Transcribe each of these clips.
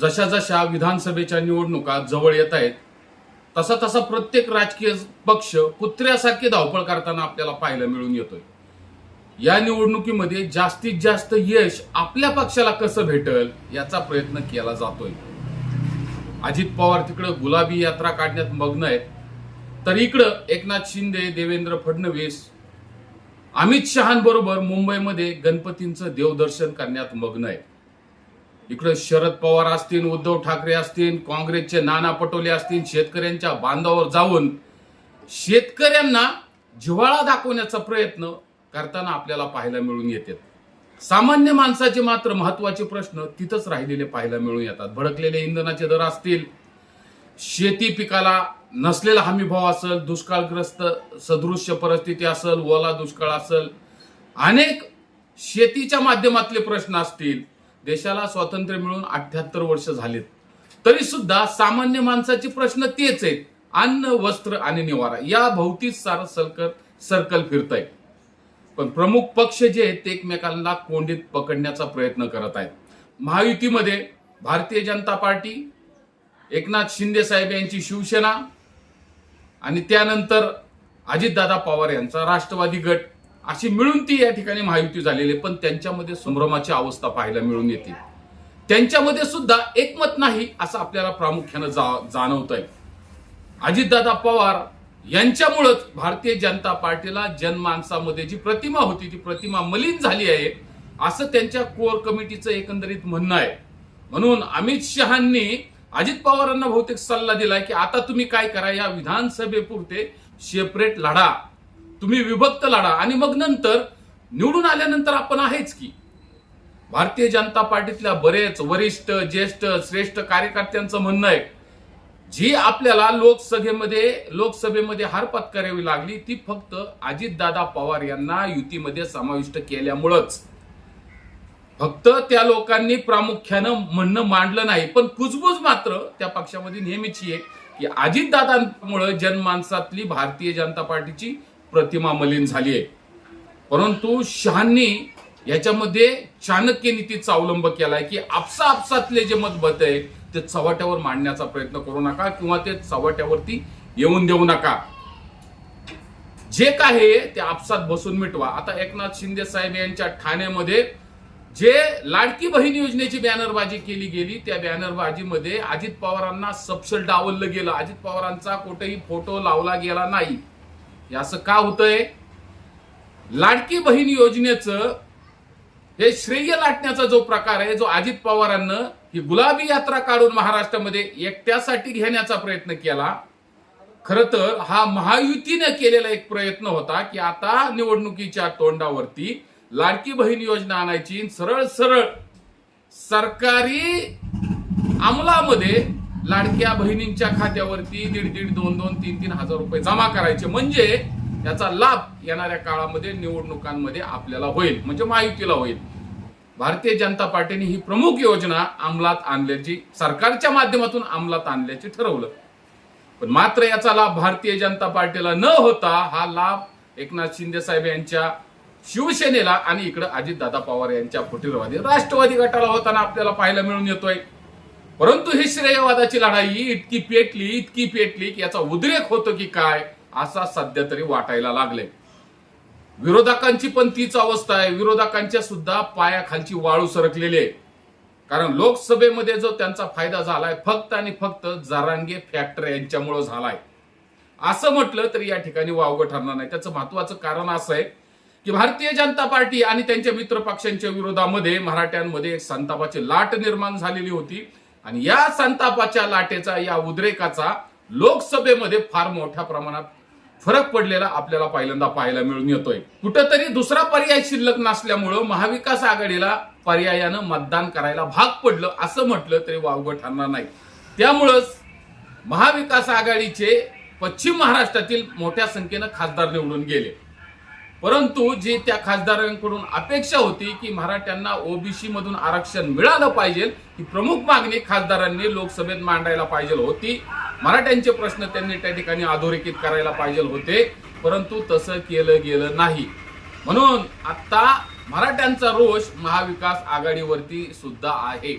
जशा जशा विधानसभेच्या निवडणुका जवळ येत आहेत तसा तसा प्रत्येक राजकीय पक्ष कुत्र्यासारखी धावपळ करताना आपल्याला पाहायला मिळून येतोय. या निवडणुकीमध्ये जास्तीत जास्त यश आपल्या पक्षाला कसं भेटल याचा प्रयत्न केला जातोय. अजित पवार तिकडं गुलाबी यात्रा काढण्यात मग्न आहेत. तर इकडं एकनाथ शिंदे देवेंद्र फडणवीस अमित शहांबरोबर मुंबईमध्ये गणपतींचं देवदर्शन करण्यात मग्न आहेत. इकडे शरद पवार असतील उद्धव ठाकरे असतील काँग्रेसचे नाना पटोले असतील शेतकऱ्यांच्या बांधावर जाऊन शेतकऱ्यांना जिव्हाळा दाखवण्याचा प्रयत्न करताना आपल्याला पाहायला मिळून येतात. सामान्य माणसाचे मात्र महत्त्वाचे प्रश्न तिथंच राहिलेले पाहायला मिळून येतात. भडकलेले इंधनाचे दर असतील शेती पिकाला नसलेला हमीभाव असेल दुष्काळग्रस्त सदृश्य परिस्थिती असेल ओला दुष्काळ असेल अनेक शेतीच्या माध्यमातले प्रश्न असतील. देशाला स्वातंत्र्य मिळून अठ्याहत्तर वर्ष झालेत. तरी सुद्धा सामान्य माणसाचे प्रश्न तेच आहेत. अन्न वस्त्र आणि निवारा या भोवतीच सारं सर्कल सर्कल फिरत आहे पण प्रमुख पक्ष जे आहेत ते एकमेकांना कोंडीत पकडण्याचा प्रयत्न करत आहेत. महायुतीमध्ये भारतीय जनता पार्टी एकनाथ शिंदे साहेब यांची शिवसेना आणि त्यानंतर अजितदादा पवार यांचा राष्ट्रवादी गट. अशी मिळून ती या ठिकाणी महायुती झालेली आहे. पण त्यांच्यामध्ये संभ्रमाची अवस्था पाहायला मिळून येते. त्यांच्यामध्ये सुद्धा एकमत नाही असं आपल्याला प्रामुख्यानं जा जाणवत आहे अजितदादा पवार यांच्यामुळंच भारतीय जनता पार्टीला जनमानसामध्ये जी प्रतिमा होती ती प्रतिमा मलिन झाली आहे असं त्यांच्या कोर कमिटीचं एकंदरीत म्हणणं आहे. म्हणून अमित शहांनी अजित पवारांना बहुतेक सल्ला दिलाय की आता तुम्ही काय करा या विधानसभेपुरते सेपरेट लढा. तुम्ही विभक्त लढा आणि मग नंतर निवडून आल्यानंतर आपण आहेच की. भारतीय जनता पार्टीतल्या बरेच वरिष्ठ ज्येष्ठ श्रेष्ठ कार्यकर्त्यांचं म्हणणं आहे जी आपल्याला लोकसभेमध्ये लोकसभेमध्ये हार पत्करावी लागली ती फक्त अजितदादा पवार यांना युतीमध्ये समाविष्ट केल्यामुळंच. फक्त त्या लोकांनी प्रामुख्यानं म्हणणं मांडलं नाही पण कुजबूज मात्र त्या पक्षामध्ये नेहमीची आहे की अजितदादांमुळे जनमानसातली भारतीय जनता पार्टीची प्रतिमा मलिन झाली आहे. परंतु शहांनी याच्यामध्ये चाणक्य नीतीचा अवलंब केलाय की आपसा आपसातले जे मतभेद आहे ते चव्हाट्यावर मांडण्याचा प्रयत्न करू नका किंवा ते चव्हाट्यावरती येऊन देऊ नका. जे काय आहे ते आपसात बसून मिटवा. आता एकनाथ शिंदे साहेब यांच्या ठाण्यामध्ये जे लाडकी बहीण योजनेची बॅनरबाजी केली गेली त्या बॅनरबाजीमध्ये अजित पवारांना सपशल डावललं गेलं. अजित पवारांचा कुठेही फोटो लावला गेला नाही. हे असं का होतंय? लाडकी बहीण योजनेचं हे श्रेय लाटण्याचा जो प्रकार आहे जो अजित पवारांना ही गुलाबी यात्रा काढून महाराष्ट्रामध्ये एकट्यासाठी घेण्याचा प्रयत्न केला खर तर हा महायुतीने केलेला एक प्रयत्न होता की आता निवडणुकीच्या तोंडावरती लाडकी बहीण योजना आणायची सरळ सरळ सरकारी अंमलामध्ये लाडक्या बहिणींच्या खात्यावरती दीड दीड दोन दोन तीन तीन हजार रुपये जमा करायचे. म्हणजे याचा लाभ येणाऱ्या काळामध्ये निवडणुकांमध्ये आपल्याला होईल. म्हणजे महायुतीला होईल. भारतीय जनता पार्टीने ही प्रमुख योजना अंमलात आणल्याची सरकारच्या माध्यमातून अंमलात आणल्याचे ठरवलं. पण मात्र याचा लाभ भारतीय जनता पार्टीला न होता हा लाभ एकनाथ शिंदे साहेब यांच्या शिवसेनेला आणि इकडं अजितदादा पवार यांच्या फुटीरवादी राष्ट्रवादी गटाला होताना आपल्याला पाहायला मिळून येतोय. परंतु ही श्रेयवादाची लढाई इतकी पेटली इतकी पेटली की याचा उद्रेक होतो की काय असा सध्या तरी वाटायला लागले विरोधकांची पण तीच अवस्था आहे. विरोधकांच्या सुद्धा पायाखालची वाळू सरकलेली आहे. कारण लोकसभेमध्ये जो त्यांचा फायदा झालाय फक्त आणि फक्त जरांगे फॅक्टर यांच्यामुळे झालाय. असं म्हटलं तरी या ठिकाणी वावगं ठरणार नाही. त्याचं महत्वाचं कारण असं आहे की भारतीय जनता पार्टी आणि त्यांच्या मित्र पक्षांच्या विरोधामध्ये मराठ्यांमध्ये एक संतापाची लाट निर्माण झालेली होती. आणि या संतापाच्या लाटेचा या उद्रेकाचा लोकसभेमध्ये फार मोठ्या प्रमाणात फरक पडलेला आपल्याला पहिल्यांदा पाहायला मिळून येतोय. कुठंतरी दुसरा पर्याय शिल्लक नसल्यामुळं महाविकास आघाडीला पर्यायानं मतदान करायला भाग पडलं असं म्हटलं तरी वावगं ठरणार नाही. त्यामुळंच महाविकास आघाडीचे पश्चिम महाराष्ट्रातील मोठ्या संख्येनं खासदार निवडून गेले. परंतु जी त्या खासदारांकडून अपेक्षा होती की मराठ्यांना ओबीसी मधून आरक्षण मिळालं पाहिजे ही प्रमुख मागणी खासदारांनी लोकसभेत मांडायला पाहिजे होती. मराठ्यांचे प्रश्न त्यांनी त्या ठिकाणी अधोरेखित करायला पाहिजे होते परंतु तसं केलं गेलं नाही. म्हणून आता मराठ्यांचा रोष महाविकास आघाडीवरती सुद्धा आहे.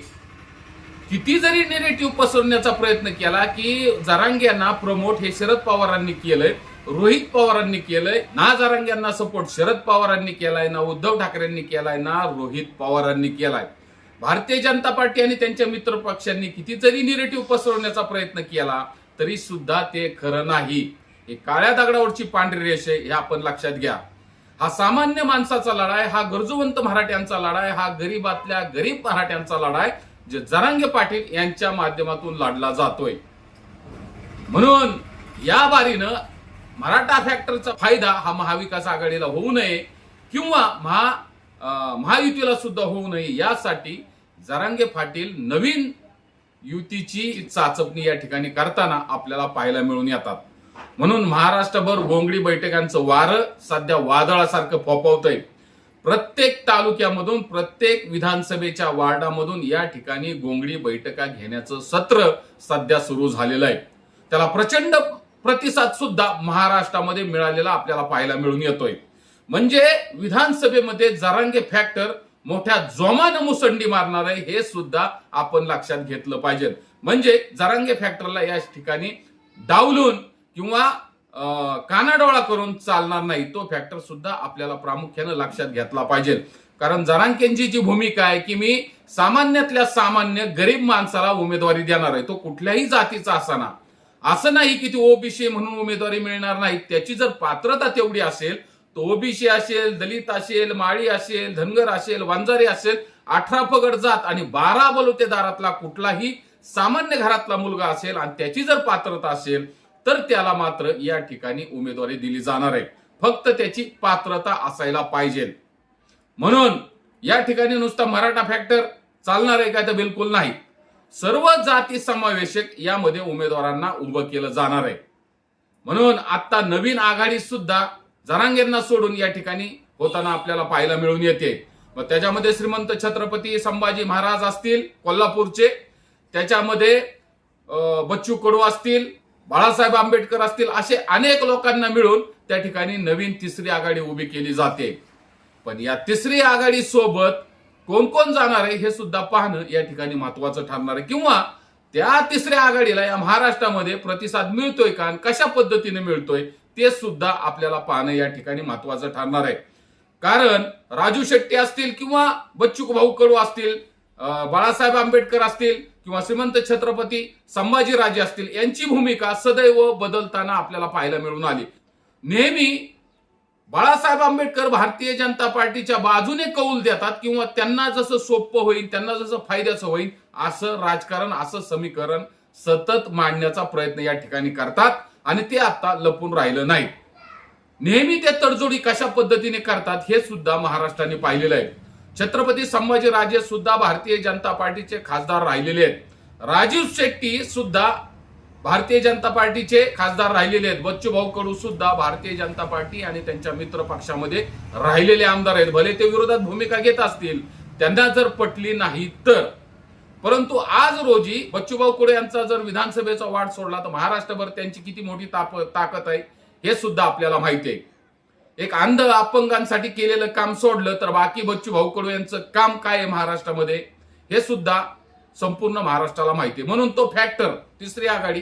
किती जरी निगेटिव्ह पसरवण्याचा प्रयत्न केला की जरांग्यांना प्रमोट हे शरद पवारांनी केलंय रोहित पवारांनी केलंय ना यांना सपोर्ट शरद पवारांनी केलाय ना उद्धव ठाकरेंनी केलाय ना रोहित पवारांनी केलाय. भारतीय जनता पार्टी आणि त्यांच्या मित्र पक्षांनी किती जरी निरेटिव्ह पसरवण्याचा प्रयत्न केला तरी सुद्धा ते खरं नाही. हे काळ्या दगडावरची पांढरी रेष आहे हे आपण लक्षात घ्या. हा सामान्य माणसाचा लढा आहे हा गरजूवंत मराठ्यांचा लढा आहे हा गरीबातल्या गरीब मराठ्यांचा लढा आहे जे जरांगे पाटील यांच्या माध्यमातून लढला जातोय. म्हणून या बारीनं मराठा फॅक्टरचा फायदा हा महाविकास आघाडीला होऊ नये किंवा महा महायुतीला सुद्धा होऊ नये यासाठी जरांगे पाटील नवीन युतीची चाचपणी या ठिकाणी करताना आपल्याला पाहायला मिळून येतात. म्हणून महाराष्ट्रभर गोंगडी बैठकांचं वारं सध्या वादळासारखं फोपवतंय प्रत्येक तालुक्यामधून प्रत्येक विधानसभेच्या वार्डामधून या ठिकाणी गोंगडी बैठका घेण्याचं सत्र सध्या सुरू झालेलं आहे. त्याला प्रचंड प्रतिसाद सुद्धा महाराष्ट्रामध्ये मिळालेला आपल्याला पाहायला मिळून येतोय. म्हणजे विधानसभेमध्ये जरांगे फॅक्टर मोठ्या जोमानं मुसंडी मारणार आहे हे सुद्धा आपण लक्षात घेतलं पाहिजे. म्हणजे जरांगे फॅक्टरला या ठिकाणी डावलून किंवा कानाडोळा करून चालणार नाही तो फॅक्टर सुद्धा आपल्याला प्रामुख्यानं लक्षात घेतला पाहिजे. कारण जरांकेंची जी भूमिका आहे की मी सामान्यातल्या सामान्य गरीब माणसाला उमेदवारी देणार आहे तो कुठल्याही जातीचा असाना असं नाही की ती ओबीसी म्हणून उमेदवारी मिळणार नाही. त्याची जर पात्रता तेवढी असेल तो ओबीसी असेल दलित असेल माळी असेल धनगर असेल वंजारी असेल अठरा पगड जात आणि बारा बलुतेदारातला कुठलाही सामान्य घरातला मुलगा असेल आणि त्याची जर पात्रता असेल तर त्याला मात्र या ठिकाणी उमेदवारी दिली जाणार आहे. फक्त त्याची पात्रता असायला पाहिजे. म्हणून या ठिकाणी नुसता मराठा फॅक्टर चालणार आहे का? तर बिलकुल नाही. सर्व जाती समावेशक यामध्ये उमेदवारांना उभं केलं जाणार आहे. म्हणून आता नवीन आघाडी सुद्धा जरांगेंना सोडून या ठिकाणी होताना आपल्याला पाहायला मिळून येते. मग त्याच्यामध्ये श्रीमंत छत्रपती संभाजी महाराज असतील कोल्हापूरचे. त्याच्यामध्ये बच्चू कडू असतील बाळासाहेब आंबेडकर असतील असे अनेक लोकांना मिळून त्या ठिकाणी नवीन तिसरी आघाडी उभी केली जाते. पण या तिसरी आघाडी सोबत कोण कोण जाणार आहे हे सुद्धा पाहणं या ठिकाणी महत्वाचं ठरणार आहे. किंवा त्या तिसऱ्या आघाडीला या महाराष्ट्रामध्ये प्रतिसाद मिळतोय का कशा पद्धतीने मिळतोय ते सुद्धा आपल्याला पाहणं या ठिकाणी महत्वाचं ठरणार आहे. कारण राजू शेट्टी असतील किंवा बच्चू भाऊ कडू असतील बाळासाहेब आंबेडकर असतील किंवा श्रीमंत छत्रपती संभाजीराजे असतील यांची भूमिका सदैव बदलताना आपल्याला पाहायला मिळून आली. नेहमी बाळासाहेब आंबेडकर भारतीय जनता पार्टीच्या बाजूने कौल देतात किंवा त्यांना जसं सोपं होईल त्यांना जसं फायद्याचं होईल असं राजकारण असं समीकरण सतत मांडण्याचा प्रयत्न या ठिकाणी करतात आणि ते आता लपून राहिलं नाही. नेहमी ते तडजोडी कशा पद्धतीने करतात हे सुद्धा महाराष्ट्राने पाहिलेलं आहे. छत्रपती संभाजीराजे सुद्धा भारतीय जनता पार्टीचे खासदार राहिलेले आहेत. राजीव शेट्टी सुद्धा भारतीय जनता पार्टीचे खासदार राहिलेले आहेत. बच्चू भाऊ कडू सुद्धा भारतीय जनता पार्टी आणि त्यांच्या मित्र पक्षामध्ये राहिलेले आमदार आहेत. भले ते विरोधात भूमिका घेत असतील त्यांना जर पटली नाही तर. परंतु आज रोजी बच्चूभाऊ कुडे यांचा जर विधानसभेचा वाढ सोडला तर महाराष्ट्रभर त्यांची किती मोठी ताप ताकद आहे हे सुद्धा आपल्याला माहिती आहे. एक अंध अपंगांसाठी केलेलं काम सोडलं तर बाकी बच्चू भाऊ कडू यांचं काम काय आहे महाराष्ट्रामध्ये हे सुद्धा संपूर्ण महाराष्ट्राला माहिती आहे. म्हणून तो फॅक्टर तिसरी आघाडी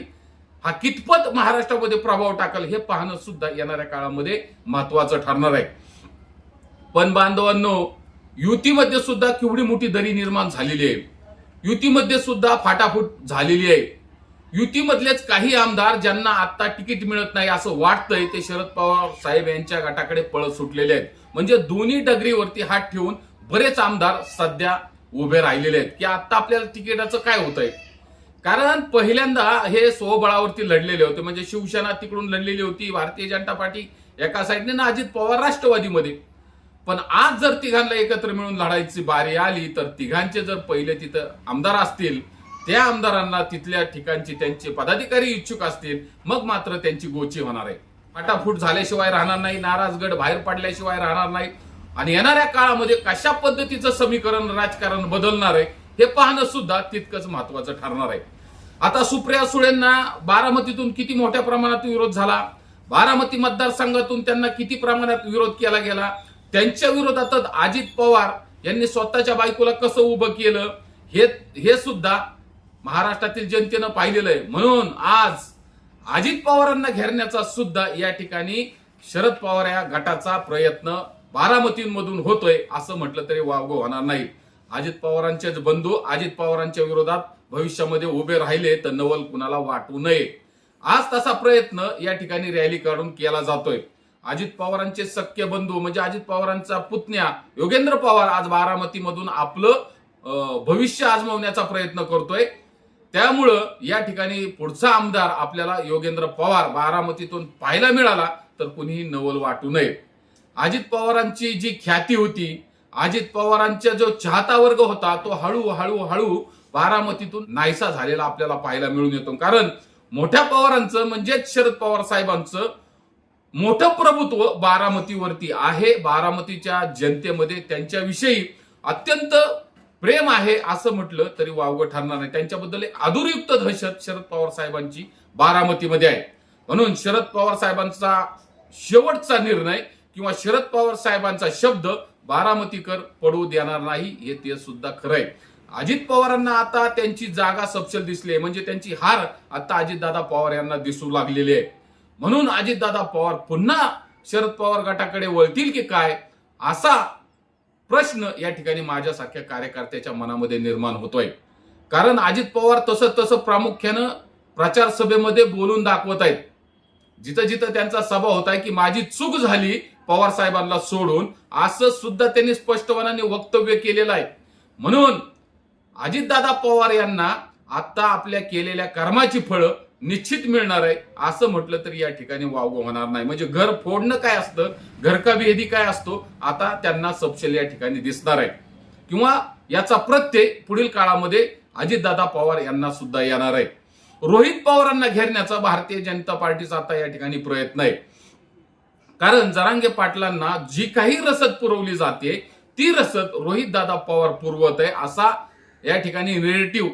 हा कितपत महाराष्ट्रामध्ये प्रभाव टाकल हे पाहणं सुद्धा येणाऱ्या काळामध्ये महत्वाचं ठरणार आहे. पण बांधवांनो युतीमध्ये सुद्धा केवढी मोठी दरी निर्माण झालेली आहे. युतीमध्ये सुद्धा फाटाफूट झालेली आहे. युतीमधलेच काही आमदार ज्यांना आता तिकीट मिळत नाही असं वाटतंय ते शरद पवार साहेब यांच्या गटाकडे पळत सुटलेले आहेत. म्हणजे दोन्ही डगरीवरती हात ठेवून बरेच आमदार सध्या उभे राहिलेले आहेत. की आता आपल्याला तिकिटाचं काय होतंय? कारण पहिल्यांदा हे स्वबळावरती लढलेले होते. म्हणजे शिवसेना तिकडून लढलेली होती भारतीय जनता पार्टी एका साईडने ना अजित पवार राष्ट्रवादीमध्ये. पण आज जर तिघांना एकत्र मिळून लढायची बारी आली तर तिघांचे जर पहिले तिथं आमदार असतील त्या आमदारांना तिथल्या ठिकाणची त्यांचे पदाधिकारी इच्छुक असतील मग मात्र त्यांची गोची होणार आहे. फाटाफूट झाल्याशिवाय राहणार नाही नाराजगड बाहेर पडल्याशिवाय राहणार नाही. आणि येणाऱ्या काळामध्ये कशा पद्धतीचं समीकरण राजकारण बदलणार आहे हे पाहणं सुद्धा तितकंच महत्वाचं ठरणार आहे. आता सुप्रिया सुळेंना बारामतीतून किती मोठ्या प्रमाणात विरोध झाला? बारामती मतदारसंघातून त्यांना किती प्रमाणात विरोध केला गेला? त्यांच्या विरोधातच अजित पवार यांनी स्वतःच्या बायकोला कसं उभं केलं? हे हे सुद्धा महाराष्ट्रातील जनतेनं पाहिलेलं आहे. म्हणून आज अजित पवारांना घेरण्याचा सुद्धा या ठिकाणी शरद पवार या गटाचा प्रयत्न बारामतींमधून होतोय असं म्हटलं तरी वावगं होणार नाही. अजित पवारांचेच बंधू अजित पवारांच्या विरोधात भविष्यामध्ये उभे राहिले तर नवल कुणाला वाटू नये. आज तसा प्रयत्न या ठिकाणी रॅली काढून केला जातोय. अजित पवारांचे सख्य बंधू म्हणजे अजित पवारांचा पुतण्या योगेंद्र पवार आज बारामतीमधून आपलं भविष्य आजमावण्याचा प्रयत्न करतोय. त्यामुळं या ठिकाणी पुढचा आमदार आपल्याला योगेंद्र पवार बारामतीतून पाहायला मिळाला तर कुणीही नवल वाटू नये. अजित पवारांची जी ख्याती होती अजित पवारांचा जो चाहता वर्ग होता तो हळू हळू हळू बारामतीतून नाहीसा झालेला आपल्याला पाहायला मिळून येतो. कारण मोठ्या पवारांचं म्हणजेच शरद पवार साहेबांचं मोठं प्रभुत्व बारामतीवरती आहे. बारामतीच्या जनतेमध्ये त्यांच्याविषयी अत्यंत प्रेम आहे असं म्हटलं तरी वावगं ठरणार नाही. त्यांच्याबद्दल एक अधुरयुक्त दहशत शरद पवार साहेबांची बारामतीमध्ये आहे. म्हणून शरद पवार साहेबांचा शेवटचा निर्णय किंवा शरद पवार साहेबांचा शब्द बारामतीकर पडू देणार नाही हे ते सुद्धा खरं आहे अजित पवारांना आता त्यांची जागा सपशल दिसली आहे. म्हणजे त्यांची हार आता अजितदादा पवार यांना दिसू लागलेली आहे. म्हणून अजितदादा पवार पुन्हा शरद पवार गटाकडे वळतील की काय असा प्रश्न या ठिकाणी माझ्यासारख्या कार्यकर्त्याच्या मनामध्ये निर्माण होतोय. कारण अजित पवार तसं तसं प्रामुख्यानं प्रचार सभेमध्ये बोलून दाखवत आहेत. जिथं जिथं त्यांचा सभा होत आहे की माझी चूक झाली पवार साहेबांना सोडून असं सुद्धा त्यांनी स्पष्टपणाने वक्तव्य केलेलं आहे. म्हणून अजितदादा पवार यांना आता आपल्या केलेल्या कर्माची फळं निश्चित मिळणार आहे असं म्हटलं तरी या ठिकाणी वावगं होणार नाही. म्हणजे घर फोडणं काय असतं? घरकाभेदी काय असतो? आता त्यांना सपशेल या ठिकाणी दिसणार आहे. किंवा याचा प्रत्यय पुढील काळामध्ये अजितदादा पवार यांना सुद्धा येणार आहे. रोहित पवारांना घेरण्याचा भारतीय जनता पार्टीचा आता या ठिकाणी प्रयत्न आहे. कारण जरांगे पाटलांना जी काही रसद पुरवली जाते ती रसद रोहित दादा पवार पुरवत आहे असा या ठिकाणी नेरेटिव्ह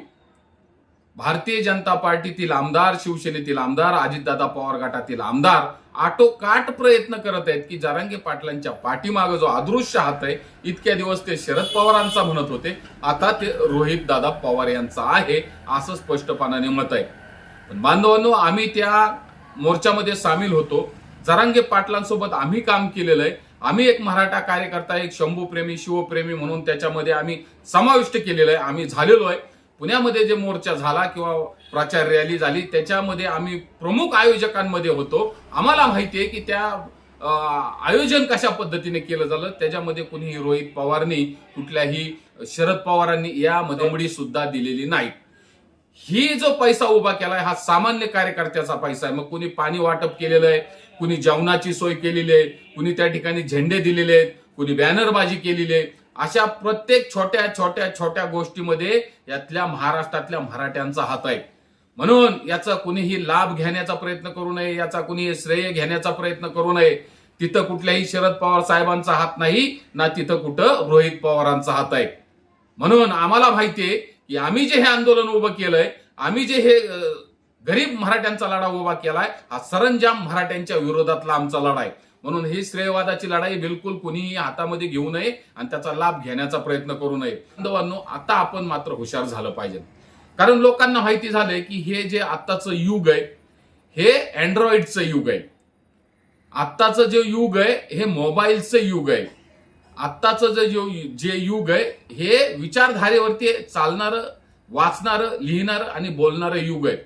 भारतीय जनता पार्टीतील आमदार शिवसेनेतील आमदार अजितदादा पवार गटातील आमदार आटोकाट प्रयत्न करत आहेत की जारांगे पाटलांच्या पाठीमागं जो अदृश्य हात आहे इतक्या दिवस ते शरद पवारांचा म्हणत होते आता ते रोहित दादा पवार यांचा आहे असं स्पष्टपणाने मत आहे. पण बांधवांनो आम्ही त्या मोर्चामध्ये सामील होतो. जरांगे पाटलांसोबत आम्ही काम केलेलं आहे. आम्ही एक मराठा कार्यकर्ता एक शंभूप्रेमी शिवप्रेमी म्हणून त्याच्यामध्ये आम्ही समाविष्ट केलेलं आहे. आम्ही झालेलो आहे. पुण्यामध्ये जे मोर्चा झाला किंवा प्रचार रॅली झाली त्याच्यामध्ये आम्ही प्रमुख आयोजकांमध्ये होतो. आम्हाला माहिती आहे की त्या आयोजन कशा पद्धतीने केलं झालं त्याच्यामध्ये कुणीही रोहित पवारनी कुठल्याही शरद पवारांनी यामध्ये उमडी सुद्धा दिलेली नाही. ही जो पैसा उभा केलाय हा सामान्य कार्यकर्त्याचा पैसा आहे. मग कुणी पाणी वाटप केलेलं आहे कुणी जेवणाची सोय केलेली आहे कुणी त्या ठिकाणी झेंडे दिलेले आहेत कुणी बॅनरबाजी केलेली आहे. अशा प्रत्येक छोट्या छोट्या छोट्या गोष्टीमध्ये यातल्या महाराष्ट्रातल्या मराठ्यांचा हात आहे. म्हणून याचा कुणीही लाभ घेण्याचा प्रयत्न करू नये याचा कुणी श्रेय घेण्याचा प्रयत्न करू नये. तिथं कुठल्याही शरद पवार साहेबांचा हात नाही ना तिथं कुठं रोहित पवारांचा हात आहे. म्हणून आम्हाला माहितीये की आम्ही जे हे आंदोलन उभं केलंय आम्ही जे हे गरीब मराठ्यांचा लढा उभा केलाय हा सरंजाम मराठ्यांच्या विरोधातला आमचा लढा आहे. म्हणून ही श्रेयवादाची लढाई बिलकुल कुणीही हातामध्ये घेऊ नये आणि त्याचा लाभ घेण्याचा प्रयत्न करू नये. बांधवांनो आता आपण मात्र हुशार झालं पाहिजे. कारण लोकांना माहिती झालंय की हे जे आत्ताचं युग आहे हे अँड्रॉइडचं युग आहे. आत्ताचं जे युग आहे हे मोबाईलचं युग आहे. आत्ताचं जे जो जे युग आहे हे विचारधारेवरती चालणारं वाचणारं लिहिणारं आणि बोलणारं युग आहे.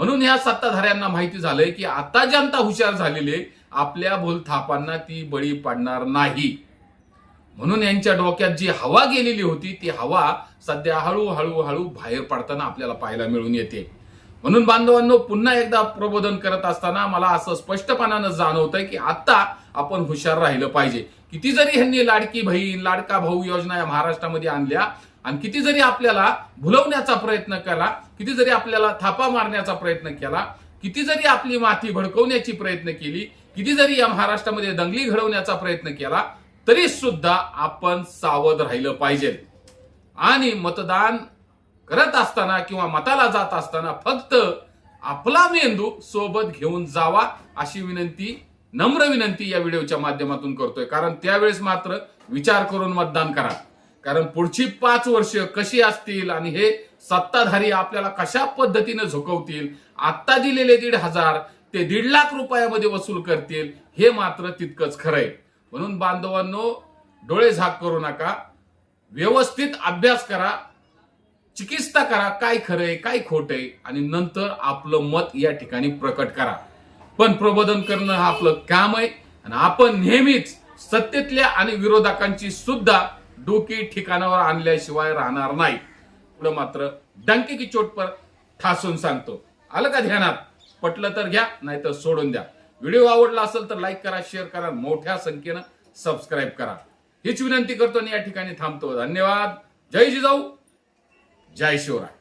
म्हणून ह्या सत्ताधाऱ्यांना माहिती झालंय की आता जनता हुशार झालेली आहे. आपल्या भूलथापांना ती बळी पडणार नाही. म्हणून यांच्या डोक्यात जी हवा गेलेली होती ती हवा सध्या हळूहळू हळू बाहेर पडताना आपल्याला पाहायला मिळून येते. म्हणून बांधवांनो पुन्हा एकदा प्रबोधन करत असताना मला असं स्पष्टपणानं जाणवतंय की आता आपण हुशार राहिलं पाहिजे. किती जरी ह्यांनी लाडकी बहीण लाडका भाऊ योजना या महाराष्ट्रामध्ये आणल्या आणि किती जरी आपल्याला भुलवण्याचा प्रयत्न केला किती जरी आपल्याला थापा मारण्याचा प्रयत्न केला किती जरी आपली माती भडकवण्याची प्रयत्न केली किती जरी या महाराष्ट्रामध्ये दंगली घडवण्याचा प्रयत्न केला तरी सुद्धा आपण सावध राहिलं पाहिजे. आणि मतदान करत असताना किंवा मताला जात असताना फक्त आपला मेंदू सोबत घेऊन जावा अशी विनंती नम्र विनंती या व्हिडिओच्या माध्यमातून करतोय. कारण त्यावेळेस मात्र विचार करून मतदान करा. कारण पुढची पाच वर्ष कशी असतील आणि हे सत्ताधारी आपल्याला कशा पद्धतीने झोकवतील आत्ता दिलेले दीड हजार ते दीड लाख रुपयामध्ये वसूल करतील हे मात्र तितकंच खरंय. म्हणून बांधवांनो डोळे झाक करू नका. व्यवस्थित अभ्यास करा. चिकित्सा करा काय खरंय काय खोटंय आणि नंतर आपलं मत या ठिकाणी प्रकट करा. पण प्रबोधन करणं हा आपलं काम आहे. आणि आपण नेहमीच सत्तेतल्या आणि विरोधकांची सुद्धा डोकी ठिकाणावर आणल्याशिवाय राहणार नाही. पुढं मात्र डंके की चोट पर ठासून सांगतो. आलं का ध्यानात? पटलं तर घ्या नाहीतर सोडून द्या. व्हिडिओ आवडला असेल तर लाईक करा शेअर करा मोठ्या संख्येनं सबस्क्राईब करा. हीच विनंती करतो आणि या ठिकाणी थांबतो. धन्यवाद. जय जिजाऊ. जय शिवराय.